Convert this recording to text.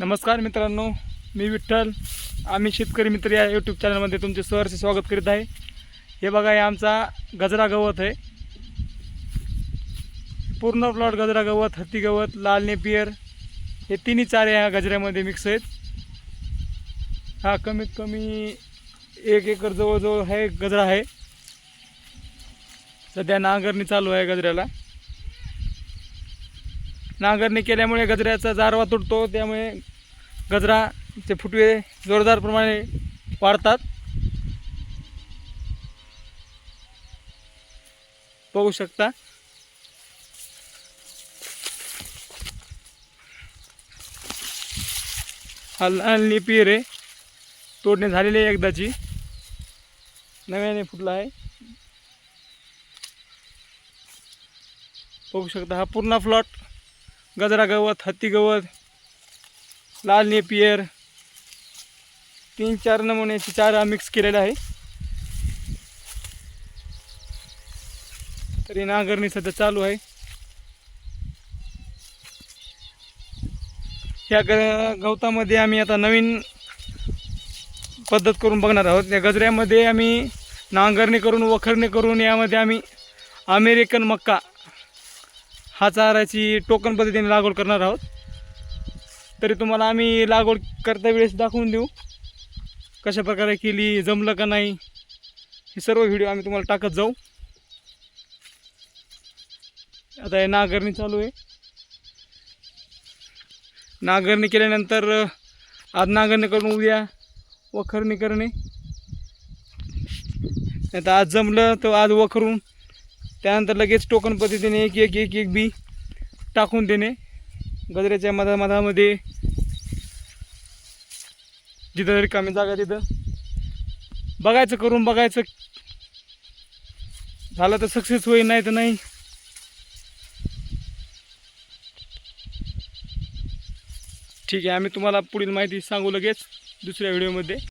नमस्कार मित्रांनो मी विठ्ठल. आम्ही शेतकरी मित्र या यूट्यूब चॅनलमध्ये तुमचे सहर्ष स्वागत करीत आहे. हे बघा हे आमचा गजरा गवत आहे. पूर्ण प्लॉट गजरा गवत हत्ती गवत लाल नेपियर हे तिन्ही चारे ह्या गजऱ्यामध्ये मिक्स आहेत. हा कमीत कमी एक एकर जवळजवळ हे गजरा आहे. सध्या नांगरणी चालू आहे गजऱ्याला. नांगरणी केल्यामुळे गजऱ्याचा जारवा तुटतो त्यामुळे गजराचे फुटवे जोरदारप्रमाणे वाढतात. बघू शकता. हल्ली पिरे तोडणे झालेली आहे एकदाची. नव्याने फुटला आहे. बघू शकता हा पूर्ण फ्लॉट गजरा गवत हत्ती गवत लाल नेपियर तीन चार नमुन्याचे चारा मिक्स केलेला आहे. तरी नांगरणी सध्या चालू आहे. ह्या ग गवतामध्ये आम्ही आता नवीन पद्धत करून बघणार आहोत. या गजऱ्यामध्ये आम्ही नांगरणी करून वखरणी करून यामध्ये आम्ही अमेरिकन मक्का हा चाराची टोकन पद्धतीने लागवड करणार आहोत. तरी तुम्हाला आम्ही लागवड करता वेळेस दाखवून देऊ. कशा प्रकारे केली जमलं का नाही हे सर्व व्हिडिओ आम्ही तुम्हाला टाकत जाऊ. आता हे नांगरणी चालू आहे. नांगरणी केल्यानंतर आज नांगरणी करून उद्या वखरणी करणे. नाही तर आज जमलं तर आज वखरून त्यानंतर लगेच टोकन पद्धतीने एक एक एक एक बी टाकून देणे. गजऱ्याच्या मधा मधामध्ये जिथं रिकामी जागा तिथं. बघायचं करून बघायचं. झालं तर सक्सेस होईल नाही तर नाही. ठीक आहे आम्ही तुम्हाला पुढील माहिती सांगू लगेच दुसऱ्या व्हिडिओमध्ये